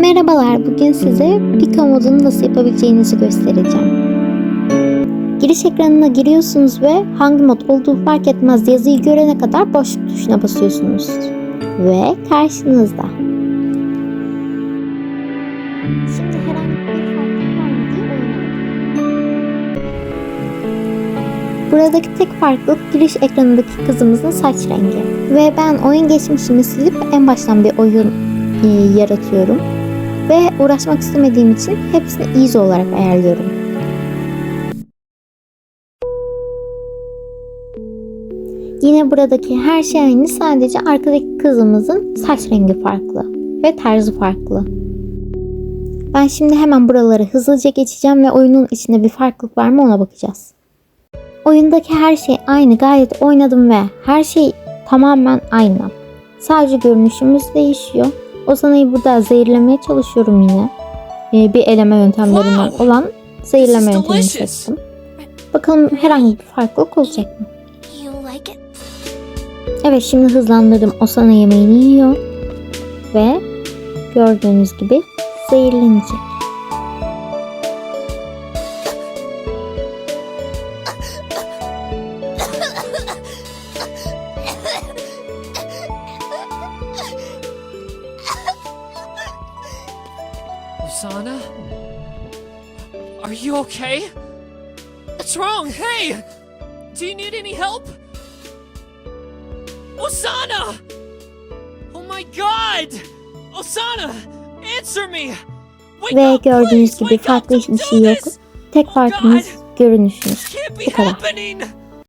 Merhabalar, bugün size Pika modunu nasıl yapabileceğinizi göstereceğim. Giriş ekranına giriyorsunuz ve hangi mod olduğu fark etmez yazıyı görene kadar boşluk tuşuna basıyorsunuz. Ve karşınızda. Şimdi herhangi bir farklılık var mı diye oyuna bakın. Buradaki tek farklılık giriş ekranındaki kızımızın saç rengi. Ve ben oyun geçmişini silip en baştan bir oyun e, yaratıyorum. Ve uğraşmak istemediğim için hepsini easy olarak ayarlıyorum. Yine buradaki her şey aynı sadece arkadaki kızımızın saç rengi farklı ve tarzı farklı. Ben şimdi hemen buraları hızlıca geçeceğim ve oyunun içinde bir farklılık var mı ona bakacağız. Oyundaki her şey aynı gayet oynadım ve her şey tamamen aynı. Sadece görünüşümüz değişiyor. O sanayı burada zehirlemeye çalışıyorum yine. Ee, bir eleme yöntemlerinden olan zehirleme yöntemini seçtim. Bakalım herhangi bir farklılık olacak mı? Evet şimdi hızlandırdım. Osana yemeğini yiyor. Ve gördüğünüz gibi zehirlenecek. Osana? Are you okay? What's wrong? Hey! Do you need any help? Osana! Oh my god! Osana! Answer me! Wake Ve up, gördüğünüz please! gibi Wake up! farklı Don't do şey yok. this! Tek Oh farkımız görünüşümüz. Can't be Bu kadar. happening!